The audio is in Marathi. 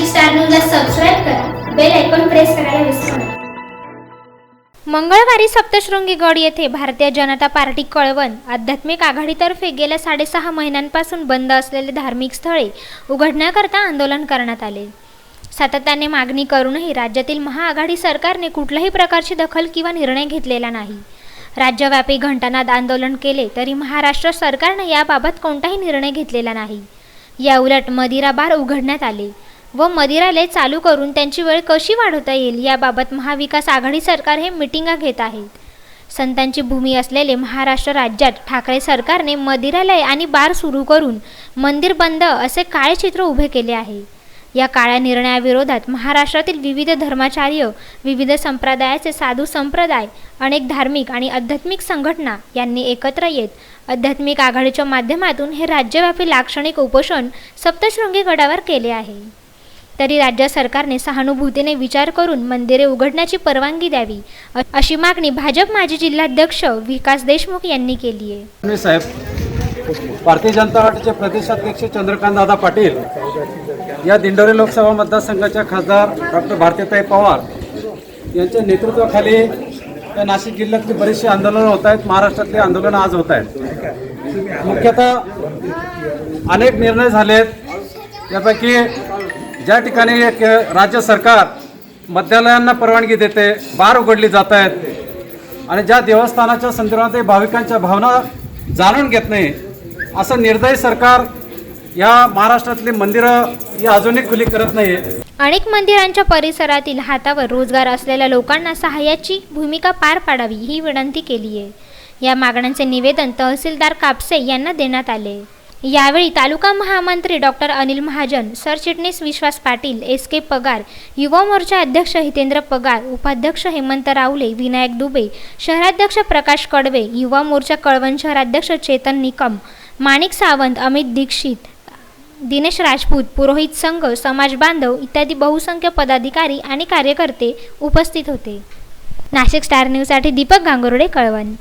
नाशिक स्टार न्यूजला सबस्क्राईब करा. बेल आयकॉन प्रेस करायला विसरू नका. मंगळवारी सप्तशृंगी गड येथे भारतीय जनता पार्टी कळवण आध्यात्मिक आघाडीतर्फे गेल्या साडेसहा महिन्यांपासून बंद असलेले धार्मिक स्थळे उघडण्याकरता आंदोलन करण्यात आले. सातत्याने मागणी करूनही राज्यातील महाआघाडी सरकारने कुठल्याही प्रकारची दखल किंवा निर्णय घेतलेला नाही. राज्यव्यापी घंटानाद आंदोलन केले तरी महाराष्ट्र सरकारने याबाबत कोणताही निर्णय घेतलेला नाही. याउलट मदिरा बार उघडण्यात आले. व मदिरालय चालू करून त्यांची वेळ कशी वाढवता येईल याबाबत महाविकास आघाडी सरकार हे मिटिंगा घेत आहेत संतांची भूमी असलेले महाराष्ट्र राज्यात ठाकरे सरकारने मदिरालय आणि बार सुरू करून मंदिर बंद असे काळे चित्र उभे केले आहे. या काळ्या निर्णयाविरोधात महाराष्ट्रातील विविध धर्माचार्य विविध संप्रदायाचे साधू संप्रदाय अनेक धार्मिक आणि आध्यात्मिक संघटना यांनी एकत्र येत आध्यात्मिक आघाडीच्या माध्यमातून हे राज्यव्यापी लाक्षणिक उपोषण सप्तशृंगी गडावर केले आहे. तरी राज्य सरकारने सहानुभूतीने विचार करून मंदिरे उघडण्याची परवानगी द्यावी अशी मागणी भाजप माजी जिल्हाध्यक्ष विकास देशमुख यांनी केली आहे. साहेब भारतीय जनता पार्टीचे प्रदेशाध्यक्ष चंद्रकांत दादा पाटील या दिंडोरी लोकसभा मतदारसंघाच्या खासदार डॉक्टर भारतीताई पवार यांच्या नेतृत्वाखाली त्या नाशिक जिल्ह्यातली बरीचशी आंदोलनं होत आहेत महाराष्ट्रातली आंदोलनं आज होत आहेत. मुख्यतः अनेक निर्णय झालेत. यापैकी ज्या ठिकाणी एक राज्य सरकार मद्यालयांना परवानगी देते बार उघडली जात आहेत आणि ज्या देवस्थानाच्या संदर्भात भाविकांच्या भावना जाणून घेत नाही असं निर्दयी सरकार या महाराष्ट्रातली मंदिरं ही अजूनही खुली करत नाही अनेक मंदिरांच्या परिसरातील हातावर रोजगार असलेल्या लोकांना सहाय्याची भूमिका पार पाडावी ही विनंती केली आहे या मागण्यांचे निवेदन तहसीलदार कापसे यांना देण्यात आले. यावेळी तालुका महामंत्री डॉक्टर अनिल महाजन सरचिटणीस विश्वास पाटील एस के पगार युवा मोर्चा अध्यक्ष हितेंद्र पगार उपाध्यक्ष हेमंत रावले विनायक दुबे शहराध्यक्ष प्रकाश कडवे युवा मोर्चा कळवण शहराध्यक्ष चेतन निकम माणिक सावंत अमित दीक्षित दिनेश राजपूत पुरोहित संघ समाज बांधव इत्यादी बहुसंख्य पदाधिकारी आणि कार्यकर्ते उपस्थित होते. नाशिक स्टार न्यूजसाठी दीपक गांगुर्डे कळवण.